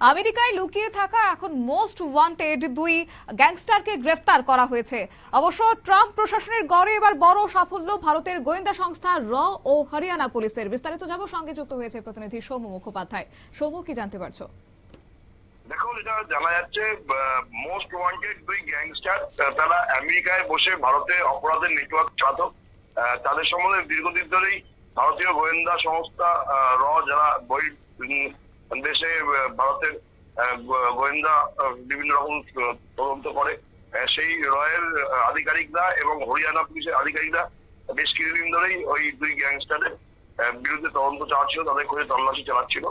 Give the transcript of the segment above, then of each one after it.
আমেরিকায় লুকিয়ে থাকা এখন মোস্ট ওয়ান্টেড দুই গ্যাংস্টারকে গ্রেফতার করা হয়েছে। অবশ্য ট্রাম্প প্রশাসনের গড়ে এবার বড় সাফল্য ভারতের গোয়েন্দা সংস্থা র ও হরিয়ানা পুলিশের। বিস্তারিত যাব সঙ্গে যুক্ত হয়েছে প্রতিনিধি সৌম্য মুখোপাধ্যায়। সৌম্য কি জানতে পারছ? দেখো যেটা জানা যাচ্ছে মোস্ট ওয়ান্টেড দুই গ্যাংস্টার তারা আমেরিকায় বসে ভারতে অপরাধের নেটওয়ার্ক আহ, তাদের সম্বন্ধে দীর্ঘদিন ধরেই ভারতীয় গোয়েন্দা সংস্থা র যারা বই দেশে ভারতের গোয়েন্দা বিভিন্ন রকম তদন্ত করে। সেই রয়ের আধিকারিকরা এবং হরিয়ানা পুলিশের আধিকারিকরা বেশ কিছুদিন ধরেই ওই দুই গ্যাংস্টারের বিরুদ্ধে তদন্ত চালাচ্ছিল, তাদের খোঁজে তল্লাশি চালাচ্ছিল।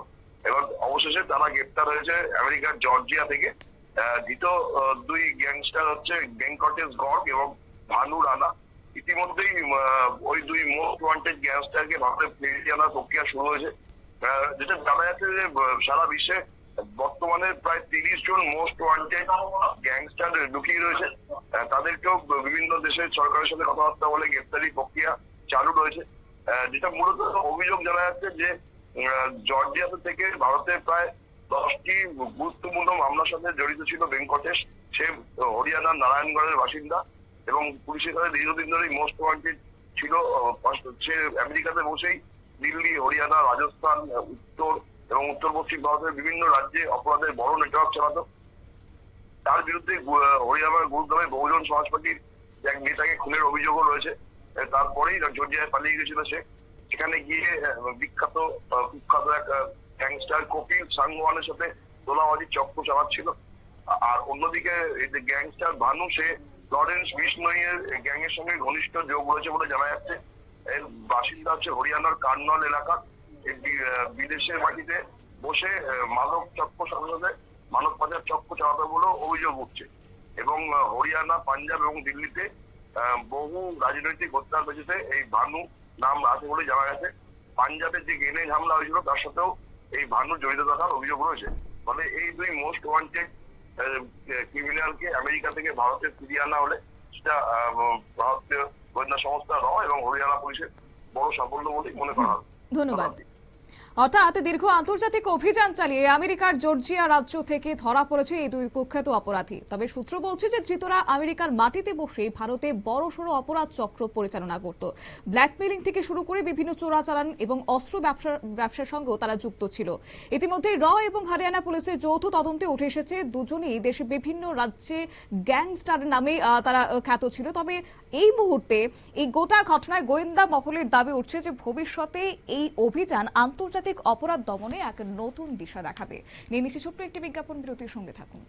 এবার অবশেষে তারা গ্রেপ্তার হয়েছে আমেরিকার জর্জিয়া থেকে। ধৃত দুই গ্যাংস্টার হচ্ছে বেঙ্কটেশ গর্গ এবং ভানু রানা। ইতিমধ্যেই ওই দুই মোস্ট ওয়ান্টেড গ্যাংস্টারকে ভারতে ফিরিয়ে আনার প্রক্রিয়া শুরু হয়েছে। যেটা জানা যাচ্ছে যে সারা বিশ্বে বর্তমানে প্রায় তিরিশ জন মোস্ট ওয়ান্টেড গ্যাংস্টার লুকিয়ে রয়েছে। তাদেরকেও বিভিন্ন দেশের সরকারের সাথে কথাবার্তা বলে গ্রেপ্তারি প্রক্রিয়া চালু রয়েছে। যেটা মূলত অভিযোগ জানা যাচ্ছে যে জর্জিয়া থেকে ভারতে প্রায় দশটি গুরুত্বপূর্ণ মামলার সাথে জড়িত ছিল ভেঙ্কটেশ। সে হরিয়ানার নারায়ণগড়ের বাসিন্দা এবং পুলিশের কাছে দীর্ঘদিন ধরেই মোস্ট ওয়ান্টেড ছিল। সে আমেরিকাতে বসেই দিল্লি হরিয়ানা, রাজস্থান, উত্তর এবং উত্তর পশ্চিম ভারতের বিভিন্ন রাজ্যে অপরাধের বড় নেটওয়ার্ক চালাতো। তার বিরুদ্ধে হরিয়ানার গুরুগ্রামে বহুজন সমাজ পার্টির এক নেতাকে খুনের অভিযোগও রয়েছে। তারপরেই জর্জিয়ায় পালিয়ে গেছিল সে। সেখানে গিয়ে বিখ্যাত কুখ্যাত এক গ্যাংস্টার কপিল সাংওয়ানের সাথে তোলাবাজির চক্র চালাচ্ছিল। আর অন্যদিকে গ্যাংস্টার ভানু, সে লরেন্স বিষ্ণইয়ের গ্যাং এর সঙ্গে ঘনিষ্ঠ যোগ রয়েছে বলে জানা যাচ্ছে। এর বাসিন্দা হচ্ছে হরিয়ানার কার্নল এলাকা এই বিদেশের মাটিতে বসে মাদক চক্র সাথে মানব পাচার চক্র চালাতে বলেও অভিযোগ উঠছে। এবং হরিয়ানা, পাঞ্জাব এবং দিল্লিতে বহু রাজনৈতিক হত্যার পেছনে এই ভানু নাম আছে বলে জানা গেছে। পাঞ্জাবের যে গেনে হামলা হয়েছিল, তার সাথেও এই ভানু জড়িত থাকার অভিযোগ রয়েছে। ফলে এই দুই মোস্ট ওয়ান্টেড ক্রিমিনালকে আমেরিকা থেকে ভারতে ফিরিয়ে আনা হলে, সেটা ভারতীয় গোয়েন্দা সংস্থা র এবং হরিয়ানা পুলিশের বড় সাফল্য বলেই মনে করা হবে ধন্যবাদ। অর্থাৎ দীর্ঘ আন্তর্জাতিক অভিযান চালিয়ে আমেরিকার জর্জিয়া রাজ্য থেকে ধরা পড়েছে এই দুই কুখ্যাত অপরাধী। তবে সূত্র বলছে যে ধৃতরা আমেরিকার মাটিতে বসে ভারতে বড়সড় অপরাধ চক্র পরিচালনা করত। ব্ল্যাকমেলিং থেকে শুরু করে বিভিন্ন চোরাচালান এবং অস্ত্র ব্যবসা, ব্যবসার সঙ্গেও তারা যুক্ত ছিল। ইতিমধ্যে র এবং হরিয়ানা পুলিশের যৌথ তদন্তে উঠে এসেছে, দুজনেই দেশে বিভিন্ন রাজ্যে গ্যাংস্টার নামে তারা খ্যাত ছিল। তবে এই মুহূর্তে এই গোটা ঘটনায় গোয়েন্দা মহলের দাবি উঠছে যে ভবিষ্যতে এই অভিযান আন্তর্জাতিক অপরাধ দমনে এক নতুন দিশা দেখাবে। নিয়ে নিচ্ছে ছোট্ট একটি বিজ্ঞাপন, বিরতির সঙ্গে থাকুন।